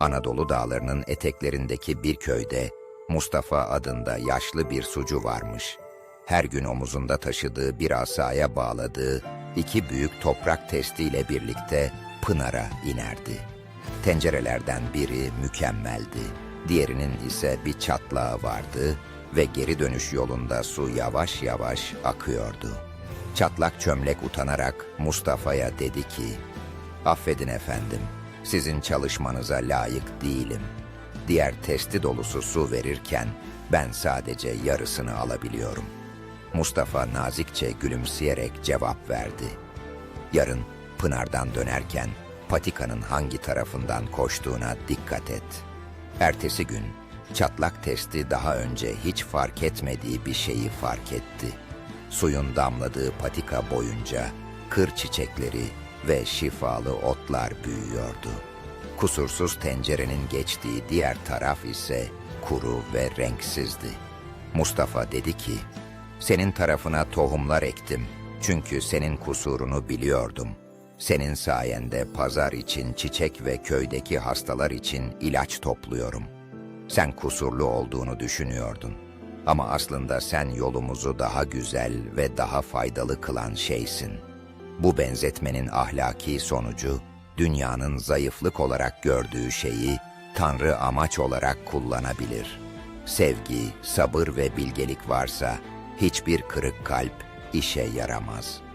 Anadolu dağlarının eteklerindeki bir köyde Mustafa adında yaşlı bir sucu varmış. Her gün omuzunda taşıdığı bir asaya bağladığı iki büyük toprak testiyle birlikte Pınar'a inerdi. Tencerelerden biri mükemmeldi, diğerinin ise bir çatlağı vardı ve geri dönüş yolunda su yavaş yavaş akıyordu. Çatlak çömlek utanarak Mustafa'ya dedi ki, Affedin efendim, sizin çalışmanıza layık değilim. Diğer testi dolusu su verirken ben sadece yarısını alabiliyorum. Mustafa nazikçe gülümseyerek cevap verdi. Yarın Pınar'dan dönerken patikanın hangi tarafından koştuğuna dikkat et. Ertesi gün çatlak testi daha önce hiç fark etmediği bir şeyi fark etti. Suyun damladığı patika boyunca kır çiçekleri ve şifalı otlar büyüyordu. Kusursuz tencerenin geçtiği diğer taraf ise kuru ve renksizdi. Mustafa dedi ki, senin tarafına tohumlar ektim çünkü senin kusurunu biliyordum. Senin sayende pazar için çiçek ve köydeki hastalar için ilaç topluyorum. Sen kusurlu olduğunu düşünüyordun. Ama aslında sen yolumuzu daha güzel ve daha faydalı kılan şeysin. Bu benzetmenin ahlaki sonucu, dünyanın zayıflık olarak gördüğü şeyi Tanrı amaç olarak kullanabilir. Sevgi, sabır ve bilgelik varsa hiçbir kırık kalp işe yaramaz.''